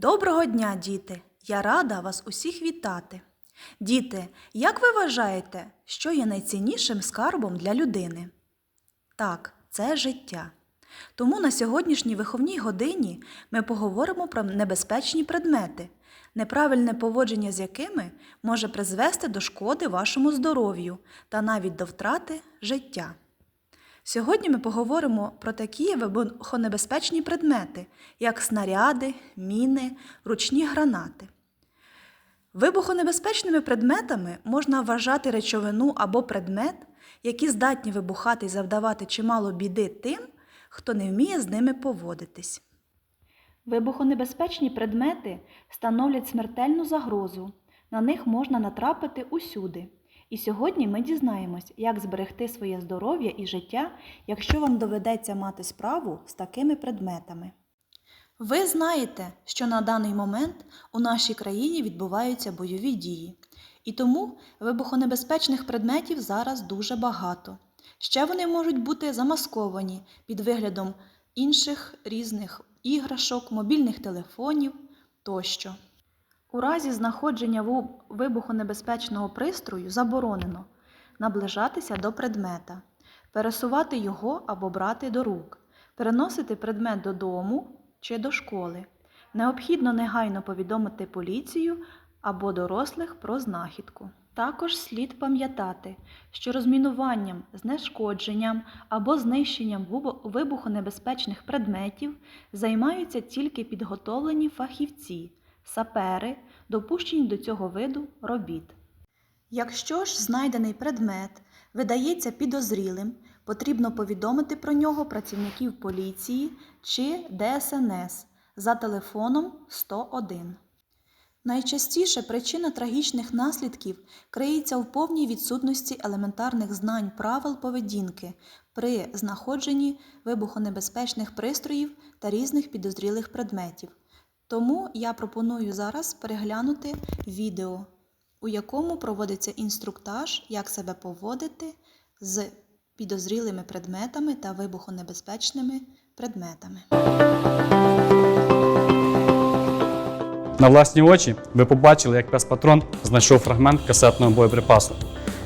Доброго дня, діти! Я рада вас усіх вітати. Діти, як ви вважаєте, що є найціннішим скарбом для людини? Так, це життя. Тому на сьогоднішній виховній годині ми поговоримо про небезпечні предмети, неправильне поводження з якими може призвести до шкоди вашому здоров'ю та навіть до втрати життя. Сьогодні ми поговоримо про такі вибухонебезпечні предмети, як снаряди, міни, ручні гранати. Вибухонебезпечними предметами можна вважати речовину або предмет, які здатні вибухати і завдавати чимало біди тим, хто не вміє з ними поводитись. Вибухонебезпечні предмети становлять смертельну загрозу. На них можна натрапити усюди. І сьогодні ми дізнаємось, як зберегти своє здоров'я і життя, якщо вам доведеться мати справу з такими предметами. Ви знаєте, що на даний момент у нашій країні відбуваються бойові дії, і тому вибухонебезпечних предметів зараз дуже багато. Ще вони можуть бути замасковані під виглядом інших різних іграшок, мобільних телефонів тощо. У разі знаходження вибухонебезпечного пристрою заборонено наближатися до предмета, пересувати його або брати до рук, переносити предмет додому чи до школи. Необхідно негайно повідомити поліцію або дорослих про знахідку. Також слід пам'ятати, що розмінуванням, знешкодженням або знищенням вибухонебезпечних предметів займаються тільки підготовлені фахівці, сапери, допущені до цього виду робіт. Якщо ж знайдений предмет видається підозрілим, потрібно повідомити про нього працівників поліції чи ДСНС за телефоном 101. Найчастіше причина трагічних наслідків криється в повній відсутності елементарних знань правил поведінки при знаходженні вибухонебезпечних пристроїв та різних підозрілих предметів. Тому я пропоную зараз переглянути відео, у якому проводиться інструктаж, як себе поводити з підозрілими предметами та вибухонебезпечними предметами. На власні очі ви побачили, як пес патрон знайшов фрагмент касетного боєприпасу.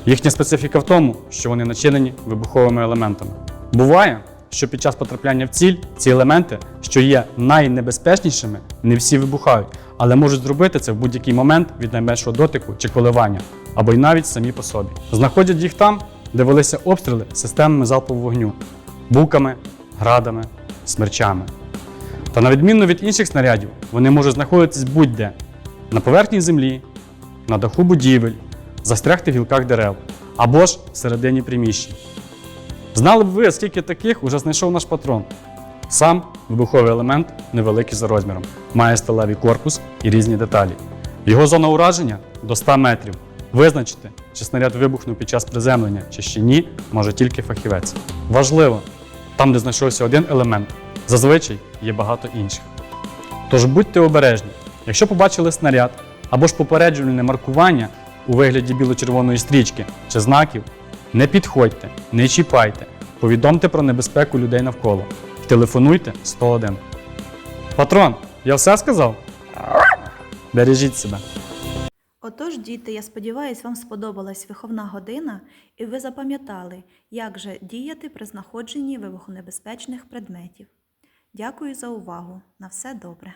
Їхня специфіка в тому, що вони начинені вибуховими елементами. Буває, що під час потрапляння в ціль ці елементи, що є найнебезпечнішими, не всі вибухають, але можуть зробити це в будь-який момент від найменшого дотику чи коливання, або й навіть самі по собі. Знаходять їх там, де велися обстріли системами залпового вогню, буками, градами, смерчами. Та на відміну від інших снарядів, вони можуть знаходитись будь-де на поверхні землі, на даху будівель, застрягти в гілках дерев або ж всередині приміщень. Знали б ви, скільки таких уже знайшов наш патрон. Сам вибуховий елемент невеликий за розміром, має сталевий корпус і різні деталі. Його зона ураження до 100 метрів. Визначити, чи снаряд вибухнув під час приземлення, чи ще ні, може тільки фахівець. Важливо, там, де знайшовся один елемент, зазвичай є багато інших. Тож будьте обережні, якщо побачили снаряд або ж попереджувальне маркування у вигляді біло-червоної стрічки чи знаків, не підходьте, не чіпайте, повідомте про небезпеку людей навколо. Телефонуйте 101. Патрон, я все сказав? Бережіть себе. Отож, діти, я сподіваюся, вам сподобалась виховна година, і ви запам'ятали, як же діяти при знаходженні вибухонебезпечних предметів. Дякую за увагу. На все добре.